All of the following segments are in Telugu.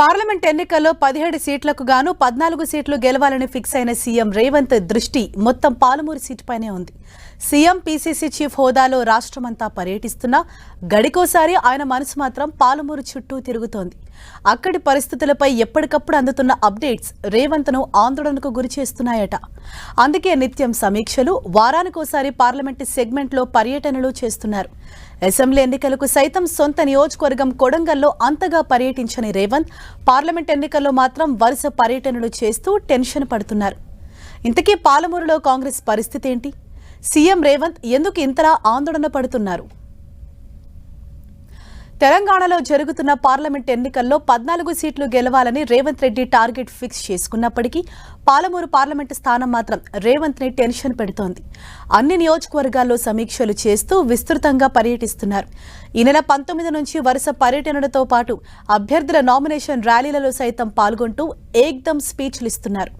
పార్లమెంట్ ఎన్నికల్లో పదిహేడు సీట్లకు గాను పద్నాలుగు సీట్లు గెలవాలని ఫిక్స్ అయిన సీఎం రేవంత్ దృష్టి మొత్తం పాలమూరు సీటుపైనే ఉంది. సీఎం పీసీసీ చీఫ్ హోదాలో రాష్ట్రమంతా పర్యటిస్తున్నా గడికోసారి ఆయన మనసు మాత్రం పాలమూరు చుట్టూ తిరుగుతోంది. అక్కడి పరిస్థితులపై ఎప్పటికప్పుడు అందుతున్న అప్డేట్స్ రేవంత్ను ఆందోళనకు గురి చేస్తున్నాయట. అందుకే నిత్యం సమీక్షలు వారానికోసారి పార్లమెంటు సెగ్మెంట్లో పర్యటనలు చేస్తున్నారు. అసెంబ్లీ ఎన్నికలకు సైతం సొంత నియోజకవర్గం కొడంగల్లో అంతగా పర్యటించని రేవంత్ పార్లమెంట్ ఎన్నికల్లో మాత్రం వరుస పర్యటనలు చేస్తూ టెన్షన్ పడుతున్నారు. ఇంతకీ పాలమూరులో కాంగ్రెస్ పరిస్థితి ఏంటి? సీఎం రేవంత్ ఎందుకు ఇంతలా ఆందోళన పడుతున్నారు? తెలంగాణలో జరుగుతున్న పార్లమెంట్ ఎన్నికల్లో పద్నాలుగు సీట్లు గెలవాలని రేవంత్ రెడ్డి టార్గెట్ ఫిక్స్ చేసుకున్నప్పటికీ పాలమూరు పార్లమెంటు స్థానం మాత్రం రేవంత్ని టెన్షన్ పెడుతోంది. అన్ని నియోజకవర్గాల్లో సమీక్షలు చేస్తూ విస్తృతంగా పర్యటిస్తున్నారు. ఈ నెల పంతొమ్మిది నుంచి వరుస పర్యటనలతో పాటు అభ్యర్థుల నామినేషన్ ర్యాలీలలో సైతం పాల్గొంటూ ఏక్దమ్ స్పీచ్లు ఇస్తున్నారు.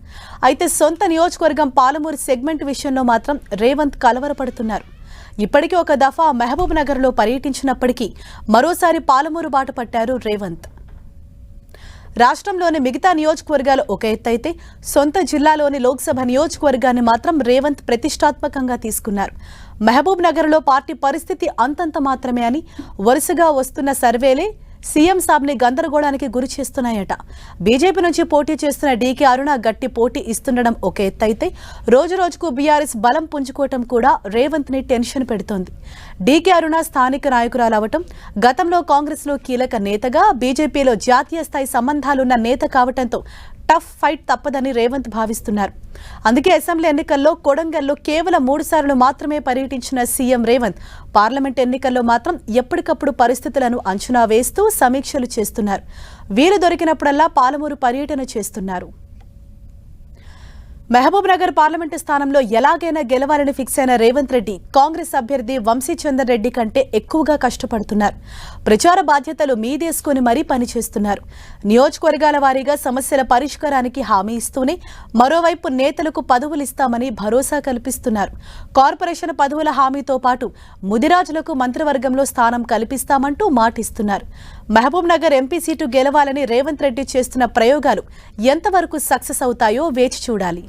అయితే సొంత నియోజకవర్గం పాలమూరు సెగ్మెంట్ విషయంలో మాత్రం రేవంత్ కలవరపడుతున్నారు. ఇప్పటికే ఒక దఫా మహబూబ్ నగర్లో పర్యటించినప్పటికీ మరోసారి పాలమూరు బాట పట్టారు రేవంత్. రాష్ట్రంలోని మిగతా నియోజకవర్గాలు ఒక ఎత్తైతే సొంత జిల్లాలోని లోక్సభ నియోజకవర్గాన్ని మాత్రం రేవంత్ ప్రతిష్టాత్మకంగా తీసుకున్నారు. మహబూబ్ నగర్లో పార్టీ పరిస్థితి అంతంత మాత్రమే అని వరుసగా వస్తున్న సర్వేలే సీఎం సాబ్ని గందరగోళానికి గురి చేస్తున్నాయట. బీజేపీ నుంచి పోటీ చేస్తున్న డీకే అరుణ గట్టి పోటీ ఇస్తుండడం ఒక ఎత్తైతే రోజు రోజుకు బీఆర్ఎస్ బలం పుంజుకోవటం కూడా రేవంత్ని టెన్షన్ పెడుతోంది. డీకే అరుణ స్థానిక నాయకురాలు అవటం గతంలో కాంగ్రెస్లో కీలక నేతగా బీజేపీలో జాతీయ స్థాయి సంబంధాలున్న నేత కావటంతో టఫ్ ఫైట్ తప్పదని రేవంత్ భావిస్తున్నారు. అందుకే అసెంబ్లీ ఎన్నికల్లో కొడంగల్లో కేవలం మూడు సార్లు మాత్రమే పర్యటించిన సీఎం రేవంత్ పార్లమెంట్ ఎన్నికల్లో మాత్రం ఎప్పటికప్పుడు పరిస్థితులను అంచనా వేస్తూ సమీక్షలు చేస్తున్నారు. వీలు దొరికినప్పుడల్లా పాలమూరు పర్యటన చేస్తున్నారు. మహబూబ్ నగర్ పార్లమెంటు స్థానంలో ఎలాగైనా గెలవాలని ఫిక్స్ అయిన రేవంత్ రెడ్డి కాంగ్రెస్ అభ్యర్థి వంశీచందర్ రెడ్డి కంటే ఎక్కువగా కష్టపడుతున్నారు. ప్రచార బాధ్యతలు మీదేసుకుని మరీ పనిచేస్తున్నారు. నియోజకవర్గాల వారీగా సమస్యల పరిష్కారానికి హామీ ఇస్తూనే మరోవైపు నేతలకు పదవులు ఇస్తామని భరోసా కల్పిస్తున్నారు. కార్పొరేషన్ పదవుల హామీతో పాటు ముదిరాజులకు మంత్రివర్గంలో స్థానం కల్పిస్తామంటూ మాటిస్తున్నారు. మహబూబ్ నగర్ ఎంపీ సీటు గెలవాలని రేవంత్ రెడ్డి చేస్తున్న ప్రయోగాలు ఎంతవరకు సక్సెస్ అవుతాయో వేచి చూడాలి.